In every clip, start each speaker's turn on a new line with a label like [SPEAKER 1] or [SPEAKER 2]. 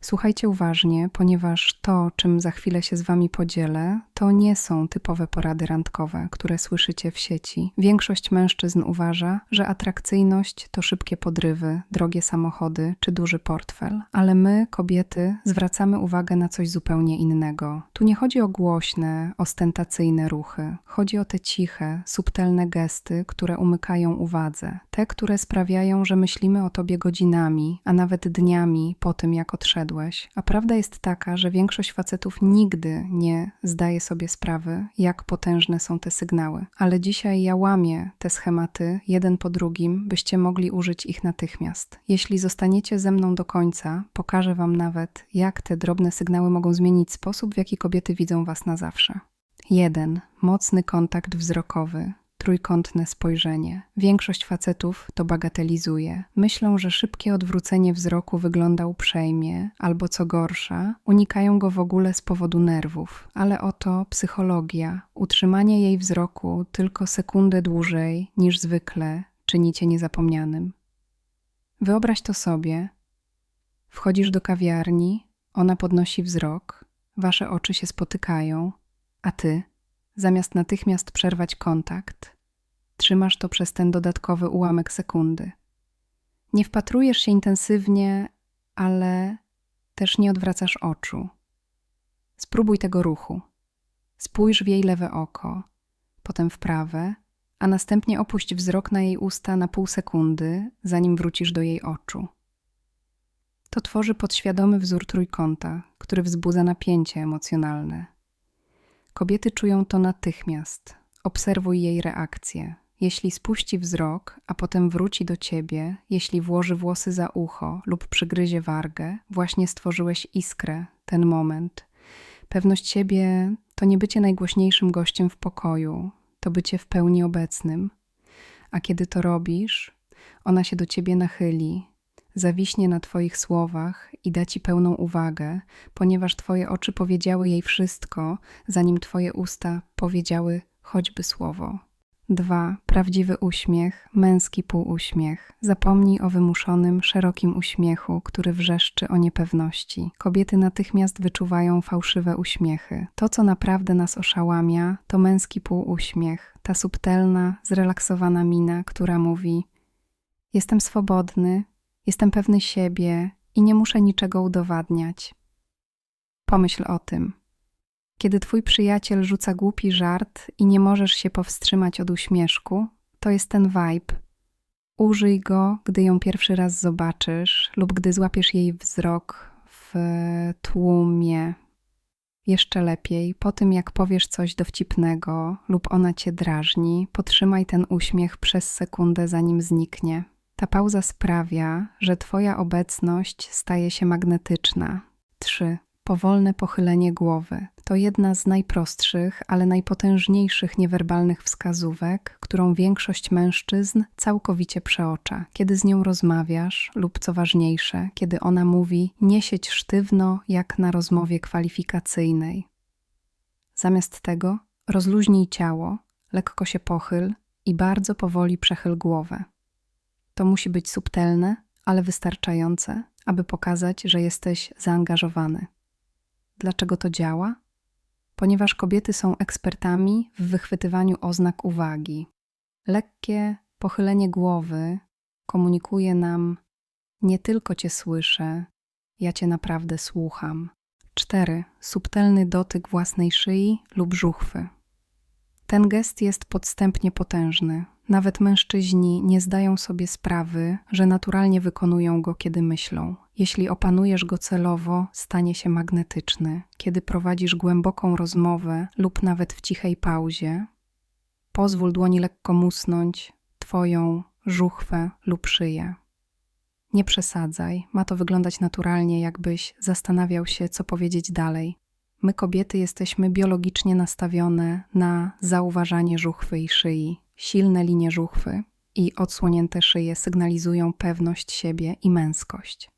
[SPEAKER 1] Słuchajcie uważnie, ponieważ to, czym za chwilę się z Wami podzielę, to nie są typowe porady randkowe, które słyszycie w sieci. Większość mężczyzn uważa, że atrakcyjność to szybkie podrywy, drogie samochody czy duży portfel, ale my, kobiety, zwracamy uwagę na coś zupełnie innego. Tu nie chodzi o głośne, ostentacyjne ruchy, chodzi o te ciche, subtelne gesty, które umykają uwadze, te, które sprawiają, że myślimy o Tobie godzinami, a nawet dniami po tym, jak odszedłeś. A prawda jest taka, że większość facetów nigdy nie zdaje sobie sprawy, jak potężne są te sygnały. Ale dzisiaj ja łamię te schematy jeden po drugim, byście mogli użyć ich natychmiast. Jeśli zostaniecie ze mną do końca, pokażę Wam nawet, jak te drobne sygnały mogą zmienić sposób, w jaki kobiety widzą Was na zawsze. 1. Mocny kontakt wzrokowy trójkątne spojrzenie. Większość facetów to bagatelizuje. Myślą, że szybkie odwrócenie wzroku wygląda uprzejmie, albo co gorsza, unikają go w ogóle z powodu nerwów. Ale oto psychologia. Utrzymanie jej wzroku tylko sekundę dłużej niż zwykle czyni cię niezapomnianym. Wyobraź to sobie. Wchodzisz do kawiarni, ona podnosi wzrok, wasze oczy się spotykają, a ty zamiast natychmiast przerwać kontakt, trzymasz to przez ten dodatkowy ułamek sekundy. Nie wpatrujesz się intensywnie, ale też nie odwracasz oczu. Spróbuj tego ruchu. Spójrz w jej lewe oko, potem w prawe, a następnie opuść wzrok na jej usta na pół sekundy, zanim wrócisz do jej oczu. To tworzy podświadomy wzór trójkąta, który wzbudza napięcie emocjonalne. Kobiety czują to natychmiast. Obserwuj jej reakcję. Jeśli spuści wzrok, a potem wróci do ciebie, jeśli włoży włosy za ucho lub przygryzie wargę, właśnie stworzyłeś iskrę, ten moment. Pewność siebie to nie bycie najgłośniejszym gościem w pokoju, to bycie w pełni obecnym. A kiedy to robisz, ona się do ciebie nachyli, zawiśnie na Twoich słowach i da Ci pełną uwagę, ponieważ Twoje oczy powiedziały jej wszystko, zanim Twoje usta powiedziały choćby słowo. 2. Prawdziwy uśmiech, męski półuśmiech. Zapomnij o wymuszonym, szerokim uśmiechu, który wrzeszczy o niepewności. Kobiety natychmiast wyczuwają fałszywe uśmiechy. To, co naprawdę nas oszałamia, to męski półuśmiech, ta subtelna, zrelaksowana mina, która mówi: Jestem swobodny, Jestem pewny siebie i nie muszę niczego udowadniać. Pomyśl o tym. Kiedy twój przyjaciel rzuca głupi żart i nie możesz się powstrzymać od uśmieszku, to jest ten vibe. Użyj go, gdy ją pierwszy raz zobaczysz lub gdy złapiesz jej wzrok w tłumie. Jeszcze lepiej, po tym jak powiesz coś dowcipnego lub ona cię drażni, potrzymaj ten uśmiech przez sekundę, zanim zniknie. Ta pauza sprawia, że Twoja obecność staje się magnetyczna. 3. Powolne pochylenie głowy to jedna z najprostszych, ale najpotężniejszych niewerbalnych wskazówek, którą większość mężczyzn całkowicie przeocza. Kiedy z nią rozmawiasz, lub co ważniejsze, kiedy ona mówi, nie sztywno jak na rozmowie kwalifikacyjnej. Zamiast tego rozluźnij ciało, lekko się pochyl i bardzo powoli przechyl głowę. To musi być subtelne, ale wystarczające, aby pokazać, że jesteś zaangażowany. Dlaczego to działa? Ponieważ kobiety są ekspertami w wychwytywaniu oznak uwagi. Lekkie pochylenie głowy komunikuje nam: Nie tylko Cię słyszę, ja Cię naprawdę słucham. 4. Subtelny dotyk własnej szyi lub żuchwy. Ten gest jest podstępnie potężny. Nawet mężczyźni nie zdają sobie sprawy, że naturalnie wykonują go, kiedy myślą. Jeśli opanujesz go celowo, stanie się magnetyczny. Kiedy prowadzisz głęboką rozmowę lub nawet w cichej pauzie, pozwól dłoni lekko musnąć twoją żuchwę lub szyję. Nie przesadzaj, ma to wyglądać naturalnie, jakbyś zastanawiał się, co powiedzieć dalej. My, kobiety, jesteśmy biologicznie nastawione na zauważanie żuchwy i szyi. Silne linie żuchwy i odsłonięte szyje sygnalizują pewność siebie i męskość.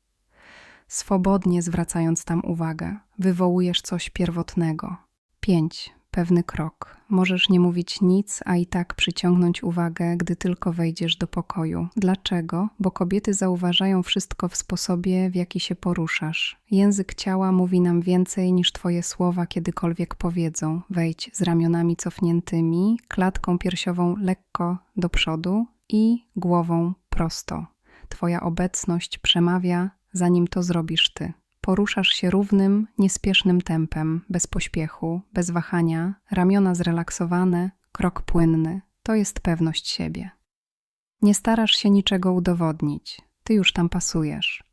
[SPEAKER 1] Swobodnie zwracając tam uwagę, wywołujesz coś pierwotnego. 5. pewny krok. Możesz nie mówić nic, a i tak przyciągnąć uwagę, gdy tylko wejdziesz do pokoju. Dlaczego? Bo kobiety zauważają wszystko w sposobie, w jaki się poruszasz. Język ciała mówi nam więcej niż Twoje słowa kiedykolwiek powiedzą. Wejdź z ramionami cofniętymi, klatką piersiową lekko do przodu i głową prosto. Twoja obecność przemawia, zanim to zrobisz Ty. Poruszasz się równym, niespiesznym tempem, bez pośpiechu, bez wahania, ramiona zrelaksowane, krok płynny. To jest pewność siebie. Nie starasz się niczego udowodnić, ty już tam pasujesz.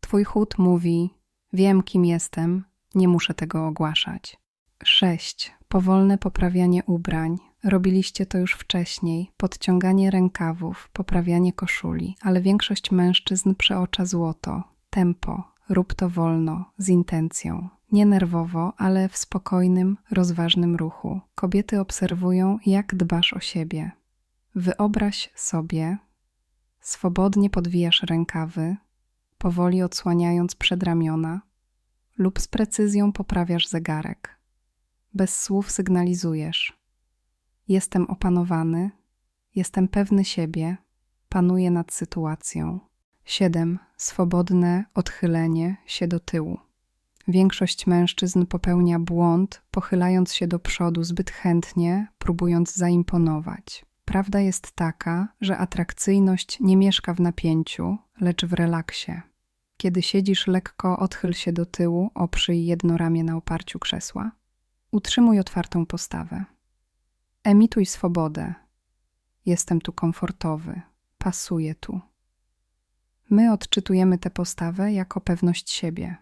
[SPEAKER 1] Twój chód mówi: Wiem, kim jestem, nie muszę tego ogłaszać. 6. Powolne poprawianie ubrań. Robiliście to już wcześniej, podciąganie rękawów, poprawianie koszuli, ale większość mężczyzn przeocza złoto, tempo, Rób to wolno, z intencją. Nie nerwowo, ale w spokojnym, rozważnym ruchu. Kobiety obserwują, jak dbasz o siebie. Wyobraź sobie, swobodnie podwijasz rękawy, powoli odsłaniając przedramiona, lub z precyzją poprawiasz zegarek. Bez słów sygnalizujesz: Jestem opanowany, jestem pewny siebie, panuję nad sytuacją. 7. Swobodne odchylenie się do tyłu. Większość mężczyzn popełnia błąd, pochylając się do przodu zbyt chętnie, próbując zaimponować. Prawda jest taka, że atrakcyjność nie mieszka w napięciu, lecz w relaksie. Kiedy siedzisz lekko, odchyl się do tyłu, oprzyj jedno ramię na oparciu krzesła. Utrzymuj otwartą postawę. Emituj swobodę. Jestem tu komfortowy, pasuję tu. My odczytujemy tę postawę jako pewność siebie.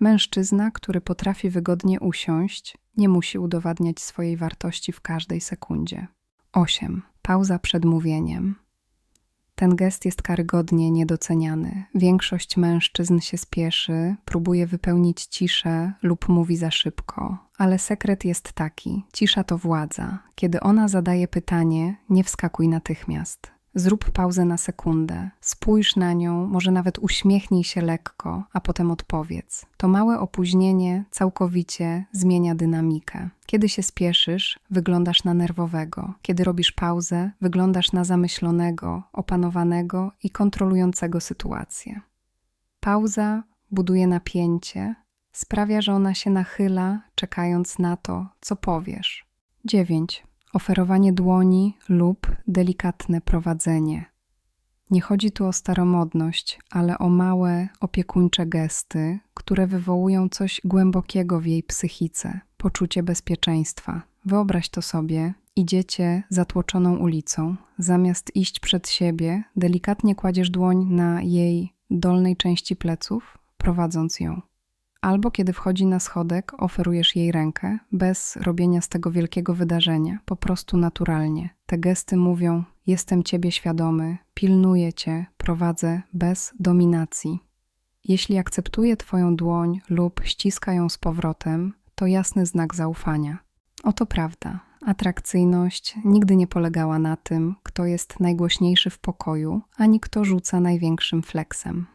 [SPEAKER 1] Mężczyzna, który potrafi wygodnie usiąść, nie musi udowadniać swojej wartości w każdej sekundzie. 8. Pauza przed mówieniem. Ten gest jest karygodnie niedoceniany. Większość mężczyzn się spieszy, próbuje wypełnić ciszę lub mówi za szybko. Ale sekret jest taki: cisza to władza. Kiedy ona zadaje pytanie, nie wskakuj natychmiast. Zrób pauzę na sekundę, spójrz na nią, może nawet uśmiechnij się lekko, a potem odpowiedz. To małe opóźnienie całkowicie zmienia dynamikę. Kiedy się spieszysz, wyglądasz na nerwowego. Kiedy robisz pauzę, wyglądasz na zamyślonego, opanowanego i kontrolującego sytuację. Pauza buduje napięcie, sprawia, że ona się nachyla, czekając na to, co powiesz. 9 oferowanie dłoni lub delikatne prowadzenie. Nie chodzi tu o staromodność, ale o małe, opiekuńcze gesty, które wywołują coś głębokiego w jej psychice poczucie bezpieczeństwa. Wyobraź to sobie, idziecie zatłoczoną ulicą, zamiast iść przed siebie, delikatnie kładziesz dłoń na jej dolnej części pleców, prowadząc ją albo kiedy wchodzi na schodek, oferujesz jej rękę, bez robienia z tego wielkiego wydarzenia, po prostu naturalnie. Te gesty mówią: Jestem ciebie świadomy, pilnuję cię, prowadzę bez dominacji. Jeśli akceptuje Twoją dłoń lub ściska ją z powrotem, to jasny znak zaufania. Oto prawda. Atrakcyjność nigdy nie polegała na tym, kto jest najgłośniejszy w pokoju, ani kto rzuca największym fleksem.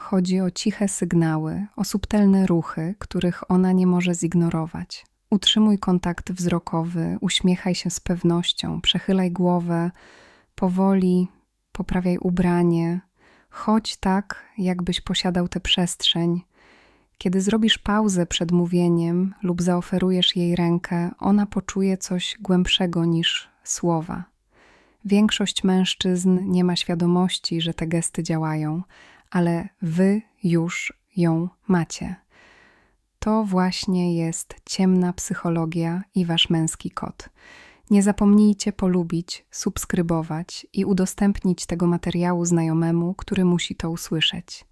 [SPEAKER 1] Chodzi o ciche sygnały, o subtelne ruchy, których ona nie może zignorować. Utrzymuj kontakt wzrokowy, uśmiechaj się z pewnością, przechylaj głowę, powoli poprawiaj ubranie, chodź tak, jakbyś posiadał tę przestrzeń. Kiedy zrobisz pauzę przed mówieniem lub zaoferujesz jej rękę, ona poczuje coś głębszego niż słowa. Większość mężczyzn nie ma świadomości, że te gesty działają, ale wy już ją macie. To właśnie jest ciemna psychologia i wasz męski kot. Nie zapomnijcie polubić, subskrybować i udostępnić tego materiału znajomemu, który musi to usłyszeć.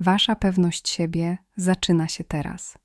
[SPEAKER 1] Wasza pewność siebie zaczyna się teraz.